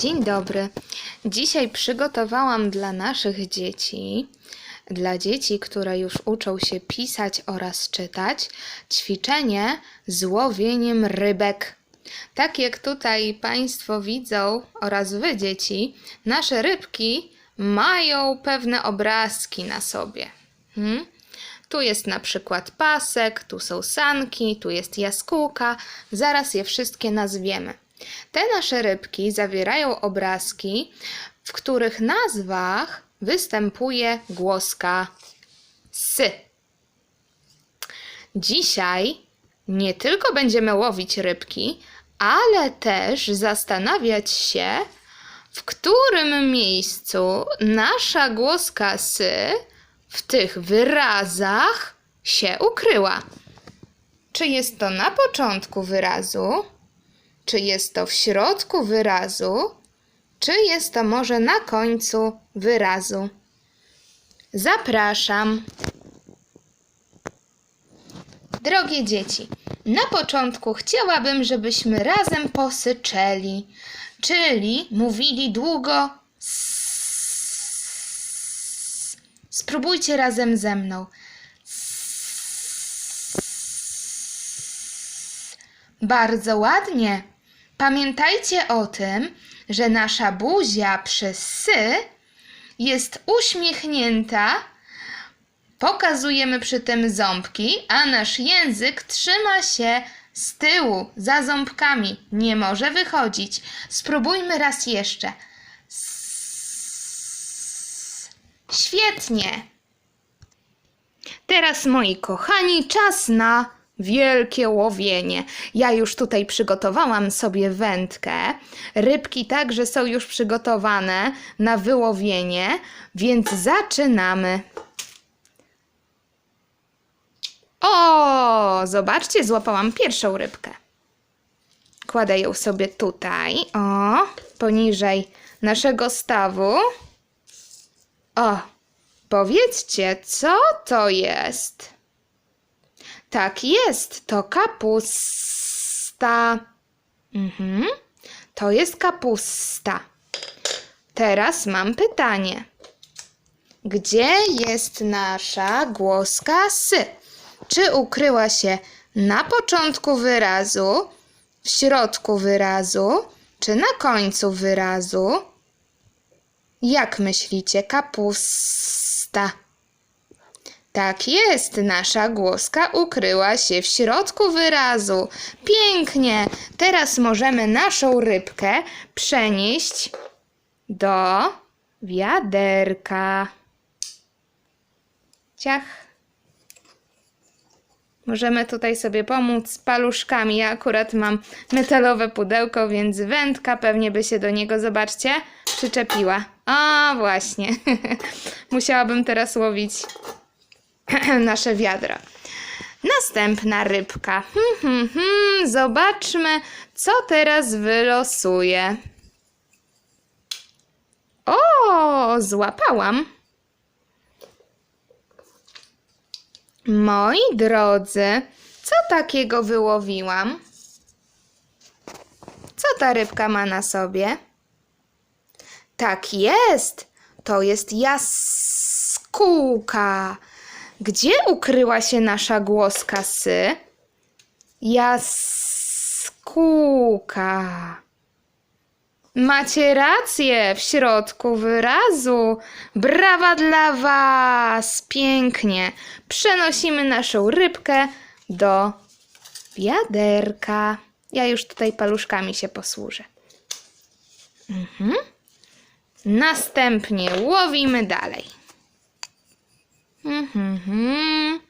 Dzień dobry. Dzisiaj przygotowałam dla naszych dzieci, dla dzieci, które już uczą się pisać oraz czytać, ćwiczenie z łowieniem rybek. Tak jak tutaj Państwo widzą oraz Wy, dzieci, nasze rybki mają pewne obrazki na sobie. Hmm? Tu jest na przykład pasek, tu są sanki, tu jest jaskółka. Zaraz je wszystkie nazwiemy. Te nasze rybki zawierają obrazki, w których nazwach występuje głoska sy. Dzisiaj nie tylko będziemy łowić rybki, ale też zastanawiać się, w którym miejscu nasza głoska sy w tych wyrazach się ukryła. Czy jest to na początku wyrazu? Czy jest to w środku wyrazu? Czy jest to może na końcu wyrazu? Zapraszam. Drogie dzieci, na początku chciałabym, żebyśmy razem posyczeli, czyli mówili długo. Spróbujcie razem ze mną. Bardzo ładnie. Pamiętajcie o tym, że nasza buzia przez sy jest uśmiechnięta. Pokazujemy przy tym ząbki, a nasz język trzyma się z tyłu, za ząbkami. Nie może wychodzić. Spróbujmy raz jeszcze. Świetnie. Teraz, moi kochani, czas na wielkie łowienie. Ja już tutaj przygotowałam sobie wędkę. Rybki także są już przygotowane na wyłowienie, więc zaczynamy. O, zobaczcie, złapałam pierwszą rybkę. Kładę ją sobie tutaj, o, poniżej naszego stawu. O, powiedzcie, co to jest? Tak jest, to kapusta. Mhm, to jest kapusta. Teraz mam pytanie. Gdzie jest nasza głoska sy? Czy ukryła się na początku wyrazu, w środku wyrazu, czy na końcu wyrazu? Jak myślicie, kapusta? Tak jest, nasza głoska ukryła się w środku wyrazu. Pięknie! Teraz możemy naszą rybkę przenieść do wiaderka. Ciach. Możemy tutaj sobie pomóc paluszkami. Ja akurat mam metalowe pudełko, więc wędka pewnie by się do niego, zobaczcie, przyczepiła. A właśnie. Musiałabym teraz łowić nasze wiadra. Następna rybka. Hmm, hmm, hmm. Zobaczmy, co teraz wylosuje. O, złapałam. Moi drodzy, co takiego wyłowiłam? Co ta rybka ma na sobie? Tak jest, to jest jaskółka. Gdzie ukryła się nasza głoska sy? Jaskółka. Macie rację, w środku wyrazu. Brawa dla Was! Pięknie. Przenosimy naszą rybkę do wiaderka. Ja już tutaj paluszkami się posłużę. Mhm. Następnie łowimy dalej. Mhm.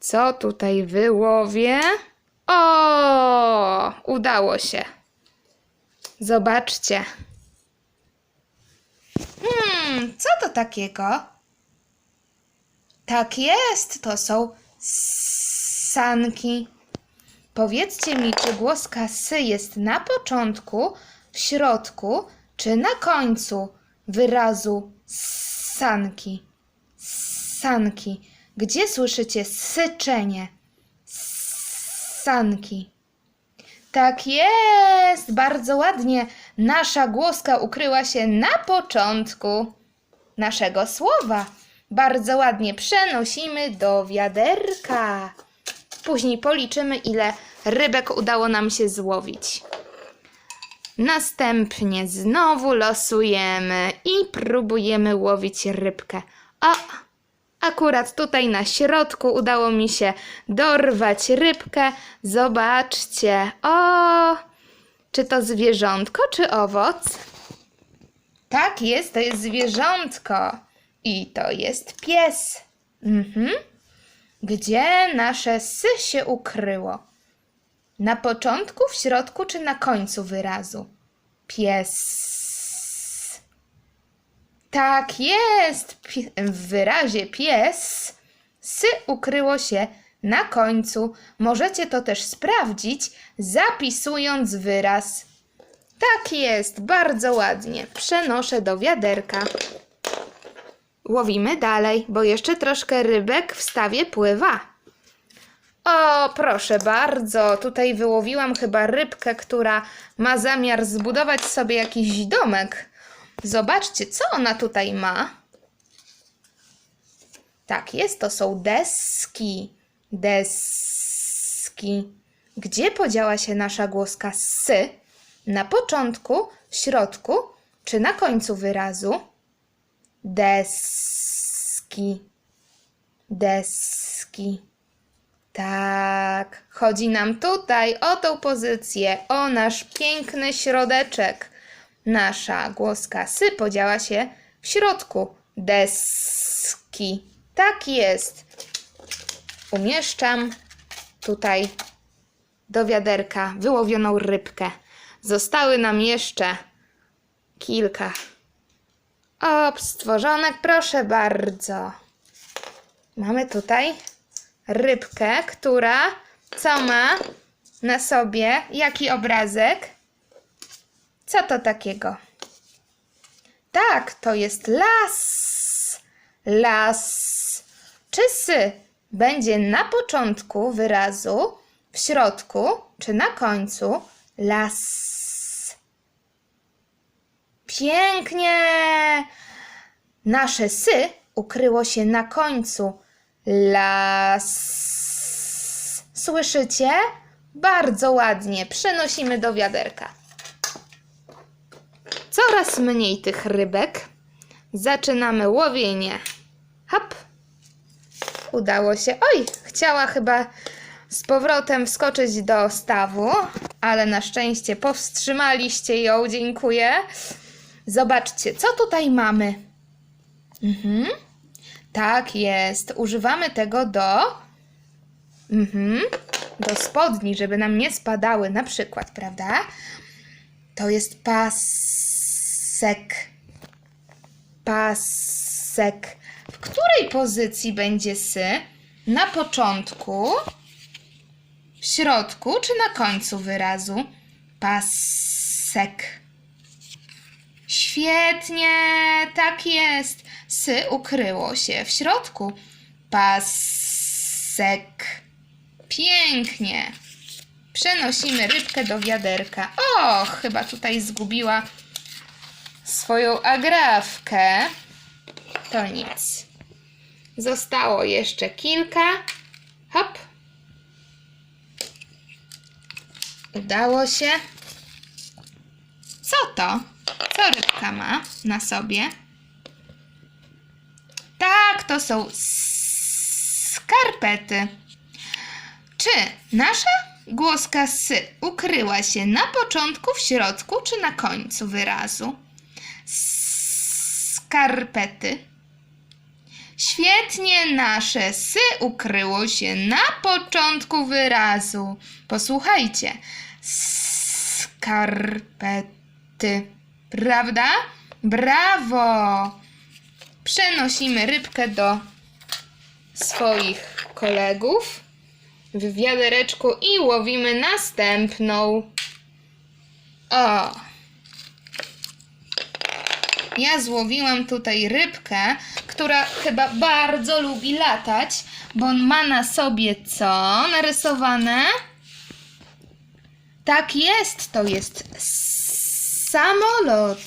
Co tutaj wyłowię? O, udało się. Zobaczcie. Hmm, co to takiego? Tak jest, to są sanki. Powiedzcie mi, czy głoska sy jest na początku, w środku, czy na końcu wyrazu sanki? Sanki. Gdzie słyszycie syczenie? Sanki. Tak jest, bardzo ładnie. nasza głoska ukryła się na początku naszego słowa. Bardzo ładnie przenosimy do wiaderka. Później policzymy, ile rybek udało nam się złowić. Następnie znowu losujemy i próbujemy łowić rybkę. O, akurat tutaj na środku udało mi się dorwać rybkę. Zobaczcie. O, czy to zwierzątko, czy owoc? Tak jest, to jest zwierzątko. I to jest pies. Mhm. Gdzie nasze sy się ukryło? Na początku, w środku czy na końcu wyrazu? Pies. Tak jest. W wyrazie pies sy ukryło się na końcu. Możecie to też sprawdzić, zapisując wyraz. Tak jest, bardzo ładnie. Przenoszę do wiaderka. Łowimy dalej, bo jeszcze troszkę rybek w stawie pływa. O, proszę bardzo, tutaj wyłowiłam chyba rybkę, która ma zamiar zbudować sobie jakiś domek. Zobaczcie, co ona tutaj ma. Tak jest, to są deski. Deski. Gdzie podziała się nasza głoska sy? Na początku, w środku czy na końcu wyrazu? Deski. Deski. Tak, chodzi nam tutaj o tą pozycję, o nasz piękny środeczek. Nasza głoska sy podziała się w środku deski. Tak jest. Umieszczam tutaj do wiaderka wyłowioną rybkę. Zostały nam jeszcze kilka. O, stworzonek, proszę bardzo. Mamy tutaj rybkę, która co ma na sobie? Jaki obrazek? Co to takiego? Tak, to jest las. Las. Czy sy będzie na początku wyrazu, w środku czy na końcu? Las. Pięknie! Nasze sy ukryło się na końcu. Las. Słyszycie? Bardzo ładnie. Przenosimy do wiaderka. Coraz mniej tych rybek. Zaczynamy łowienie. Hop. Udało się. Oj, chciała chyba z powrotem wskoczyć do stawu, ale na szczęście powstrzymaliście ją. Dziękuję. Zobaczcie, co tutaj mamy. Mhm. Tak jest. Używamy tego do. Mhm. Do spodni, żeby nam nie spadały, na przykład, prawda? To jest pasek. Pasek. W której pozycji będzie sy? Na początku, w środku czy na końcu wyrazu? Pasek. Świetnie, tak jest. Sy ukryło się w środku. Pasek. Pięknie. Przenosimy rybkę do wiaderka. O, chyba tutaj zgubiła swoją agrafkę. To nic. Zostało jeszcze kilka. Hop. Udało się. Co to? Co rybka ma na sobie? Tak, to są skarpety. Czy nasza głoska sy ukryła się na początku, w środku czy na końcu wyrazu? Skarpety. Świetnie nasze sy ukryło się na początku wyrazu. Posłuchajcie. Skarpety. Prawda? Brawo! Przenosimy rybkę do swoich kolegów w wiadereczku i łowimy następną. O! Ja złowiłam tutaj rybkę, która chyba bardzo lubi latać, bo ma na sobie co narysowane? Tak jest, to jest samolot.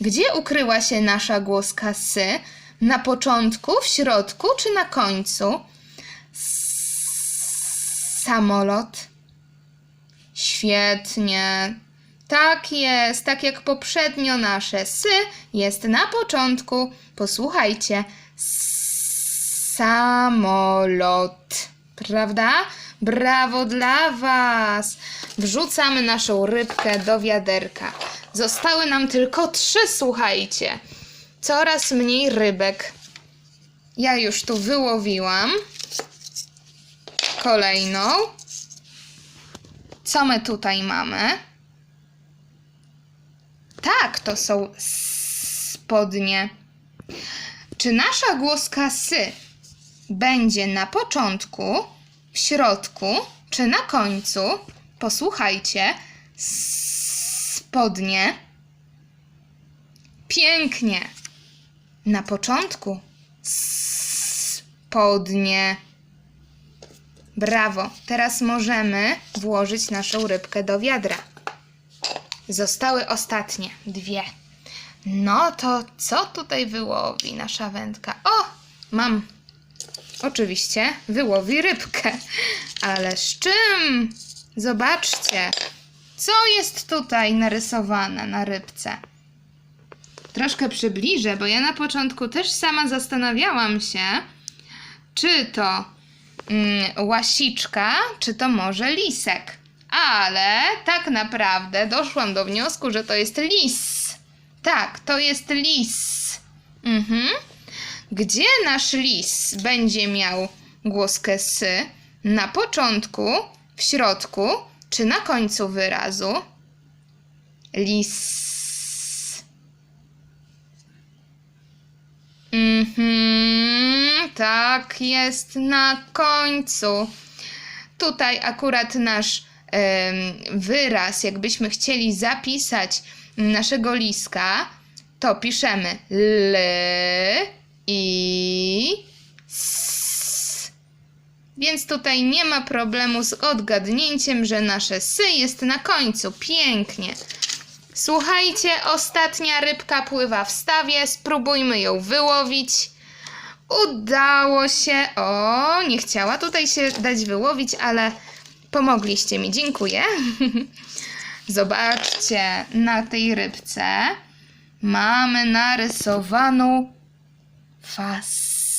Gdzie ukryła się nasza głoska sy? Na początku, w środku czy na końcu? Samolot. Świetnie. Tak jest, tak jak poprzednio nasze sy jest na początku. Posłuchajcie. Samolot. Prawda? Brawo dla Was! Wrzucamy naszą rybkę do wiaderka. Zostały nam tylko trzy, słuchajcie. Coraz mniej rybek. Ja już tu wyłowiłam. Kolejną. Co my tutaj mamy? Tak, to są spodnie. Czy nasza głoska sy będzie na początku, w środku czy na końcu? Posłuchajcie. Spodnie. Pięknie. Na początku. Spodnie. Brawo. Teraz możemy włożyć naszą rybkę do wiadra. Zostały ostatnie dwie. No to co tutaj wyłowi nasza wędka? O, mam. Oczywiście wyłowi rybkę. Ale z czym? Zobaczcie. Co jest tutaj narysowane na rybce? Troszkę przybliżę, bo ja na początku też sama zastanawiałam się, czy to mm, łasiczka, czy to może lisek. Ale tak naprawdę doszłam do wniosku, że to jest lis. Tak, to jest lis. Mhm. Gdzie nasz lis będzie miał głoskę sy? Na początku, w środku, czy na końcu wyrazu? Lis. Mhm, tak jest na końcu. Tutaj akurat nasz wyraz, jakbyśmy chcieli zapisać naszego liska, to piszemy l i s. Więc tutaj nie ma problemu z odgadnięciem, że nasze sy jest na końcu. Pięknie. Słuchajcie, ostatnia rybka pływa w stawie. Spróbujmy ją wyłowić. Udało się. O, nie chciała tutaj się dać wyłowić, ale pomogliście mi. Dziękuję. Zobaczcie, na tej rybce mamy narysowaną fasolę.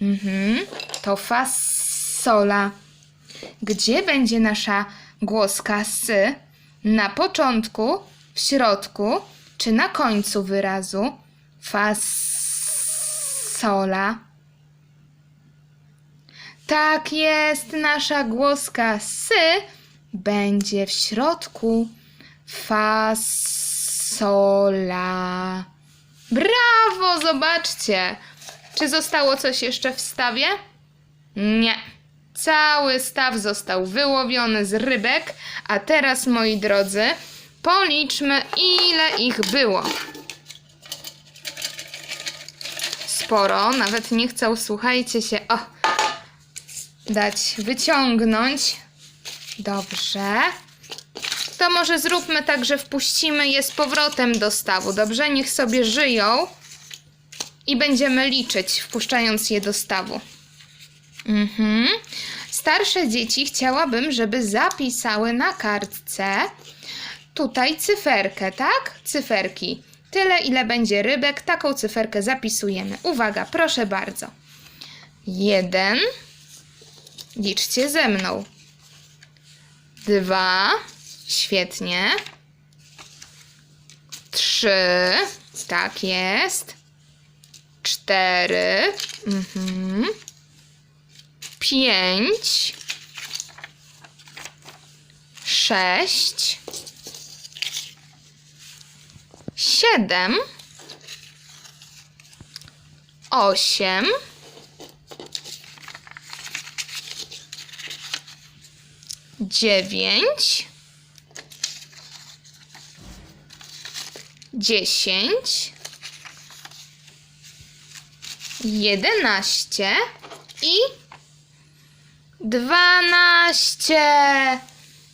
Mhm, to fasola. Gdzie będzie nasza głoska sy? Na początku, w środku czy na końcu wyrazu? Fasola. Tak jest, nasza głoska sy będzie w środku. Fasola. Brawo, zobaczcie. Czy zostało coś jeszcze w stawie? Nie. Cały staw został wyłowiony z rybek, a teraz, moi drodzy, policzmy, ile ich było. Sporo, nawet nie chcą, słuchajcie się, o, dać wyciągnąć. Dobrze. To może zróbmy tak, że wpuścimy je z powrotem do stawu, dobrze? Niech sobie żyją i będziemy liczyć, wpuszczając je do stawu. Mhm. Starsze dzieci chciałabym, żeby zapisały na kartce tutaj cyferkę, tak? Cyferki. Tyle, ile będzie rybek, taką cyferkę zapisujemy. Uwaga, proszę bardzo. Jeden. Liczcie ze mną. Dwa. Świetnie. Trzy. Tak jest. Cztery. Mhm. Pięć. Sześć. Siedem. Osiem. Dziewięć. Dziesięć. Jedenaście. I dwanaście.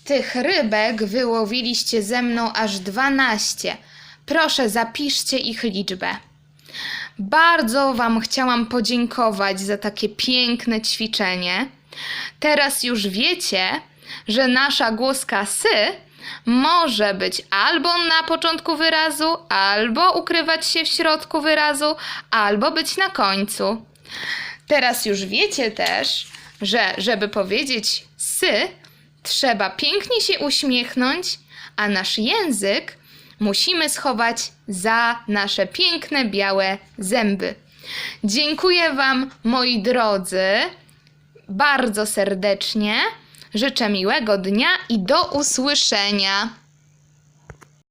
Tych rybek wyłowiliście ze mną aż 12. Proszę, zapiszcie ich liczbę. Bardzo Wam chciałam podziękować za takie piękne ćwiczenie. Teraz już wiecie, że nasza głoska sy może być albo na początku wyrazu, albo ukrywać się w środku wyrazu, albo być na końcu. Teraz już wiecie też, że żeby powiedzieć sy, trzeba pięknie się uśmiechnąć, a nasz język musimy schować za nasze piękne białe zęby. Dziękuję Wam, moi drodzy, bardzo serdecznie. Życzę miłego dnia i do usłyszenia.